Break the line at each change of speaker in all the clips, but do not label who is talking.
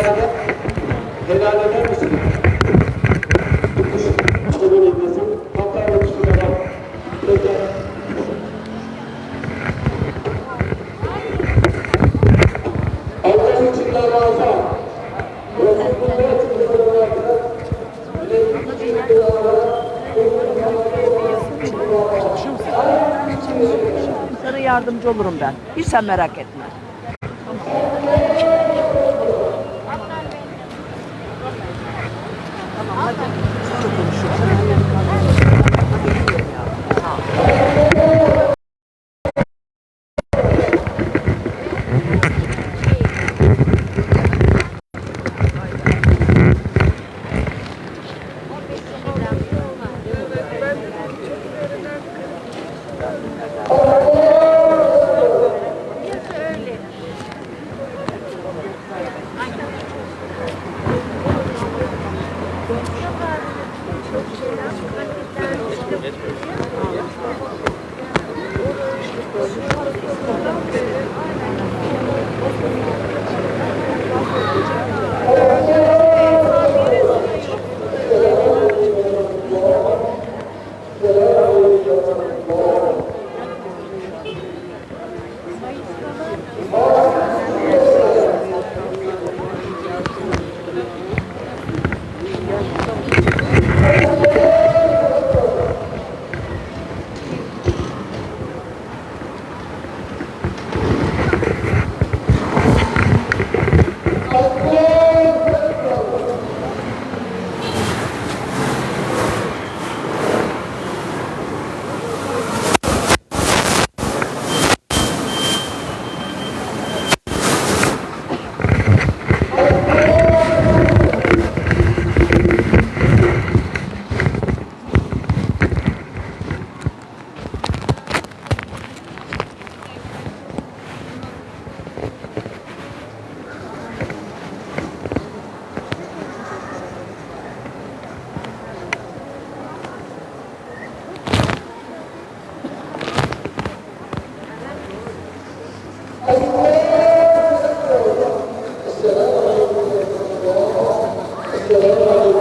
Helal eder, helal eder misiniz? Kabul etmesin. Haklarını düşünmeden. Peki. Allah için davaza. Resulullah için davaza.
Sana yardımcı olurum ben. Hiç sen merak etme. Gracias.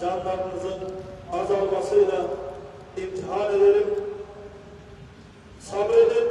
canlarınızın azalmasıyla imtihan edelim. Sabredin,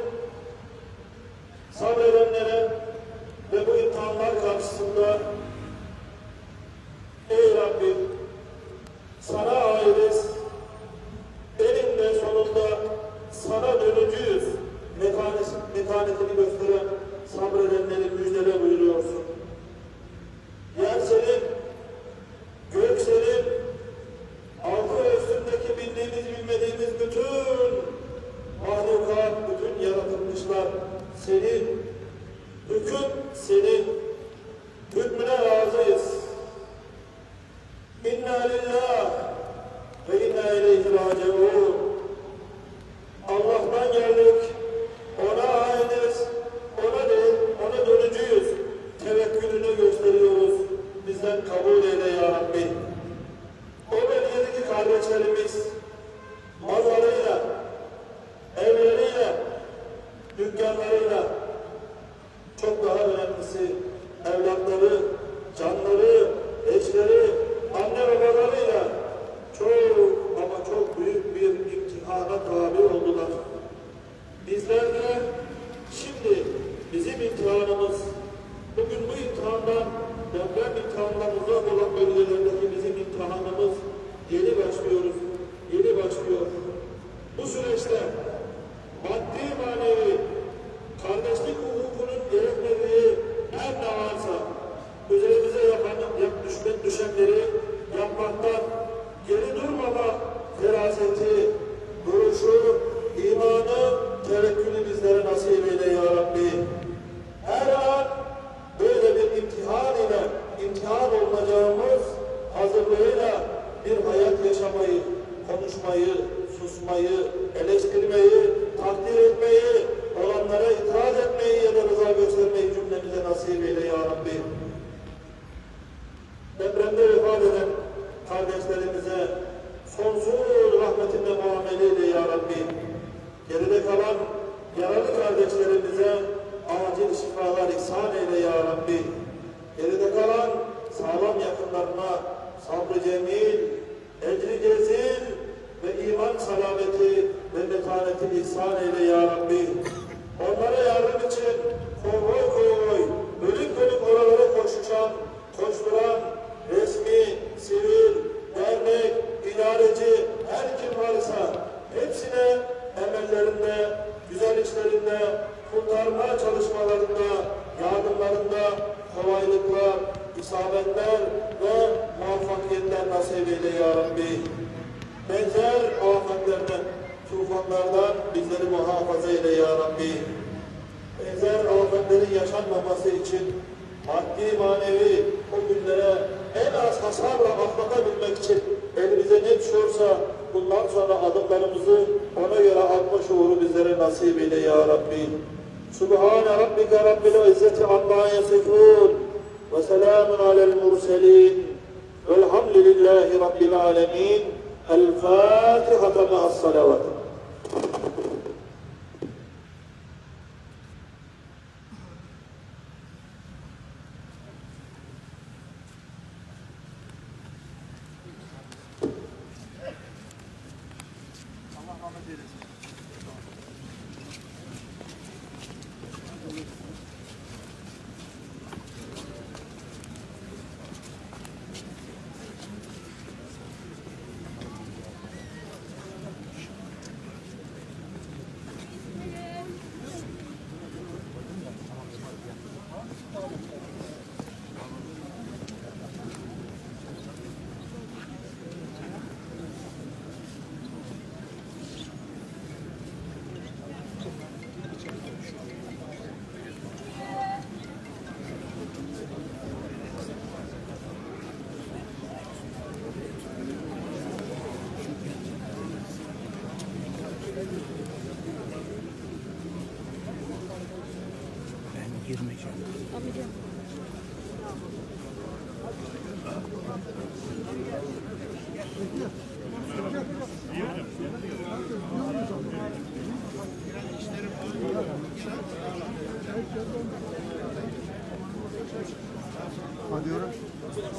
ihsan eyle ya Rabbi. Onlara yardım için konvoy konvoy, bölük bölük oralara koşuşan, koşturan, resmi, sivil, dernek, idareci, her kim varsa hepsine emellerinde, güzel işlerinde, kurtarma çalışmalarında, yardımlarında kolaylıklar, isabetler ve muvaffakiyetler nasip eyle ya Rabbi. Benzer afetlerden tufanlardan bizleri muhafaza eyle ya Rabbi. Benzer afetlerin yaşanmaması için maddi manevi o günlere en az hasarla atlatabilmek için elimize ne düşüyorsa bundan sonra adımlarımızı ona göre atma şuuru bizlere nasip eyle ya Rabbi. Subhane Rabbike Rabbil İzzeti Amma Yasifun ve selamun alel murselin velhamdülillahi Rabbil Alemin. الفاتحة مع الصلوات girmeyeceğim.
Hadi yürü.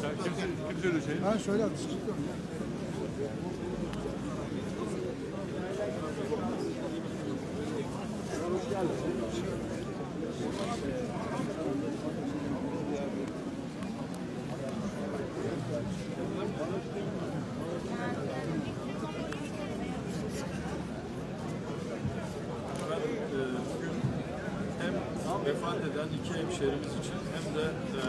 Sen kimsin? Şey?
Ha söyle
abi. Hoş geldin vefat eden iki hemşehrimiz için hem de e,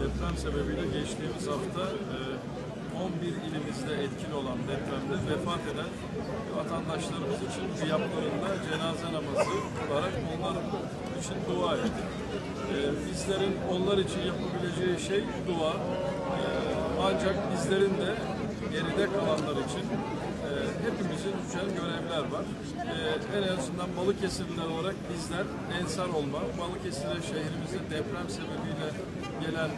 deprem sebebiyle geçtiğimiz hafta e, 11 ilimizde etkili olan depremde vefat eden vatandaşlarımız için kıyaplarında cenaze namazı kılarak onlar için dua ettik. E, bizlerin onlar için yapabileceği şey dua. E, ancak bizlerin de geride kalanlar için e, hepimizin düşen görevler var. E, en azından Balıkesirliler olarak bizler ensar olma, Balıkesir'e şehrimizde deprem sebebiyle gelen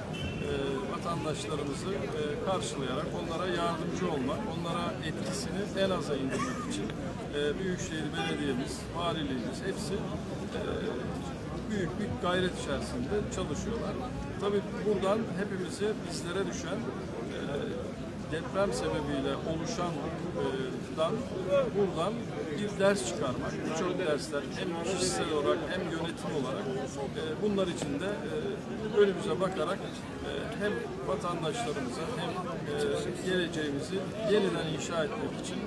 vatandaşlarımızı e, karşılayarak onlara yardımcı olmak, onlara etkisini en aza indirmek için e, Büyükşehir Belediye'miz, valiliğimiz hepsi e, büyük bir gayret içerisinde çalışıyorlar. Tabii buradan hepimize bizlere düşen e, deprem sebebiyle oluşandan buradan bir ders çıkarmak. Birçok dersler hem kişisel olarak hem yönetim olarak e, bunlar için de e, önümüze bakarak e, hem vatandaşlarımıza hem geleceğimizi yeniden inşa etmek için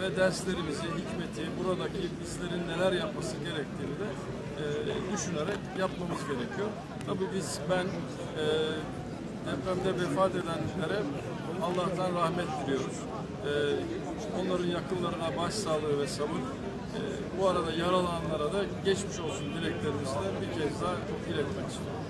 ve derslerimizi, hikmeti, buradaki bizlerin neler yapması gerektiğini de düşünerek yapmamız gerekiyor. Tabii biz ben depremde vefat edenlere Allah'tan rahmet diliyoruz. Ee, onların yakınlarına başsağlığı ve sabır. Ee, bu arada yaralananlara da geçmiş olsun dileklerimizi de bir kez daha iletmek istiyorum.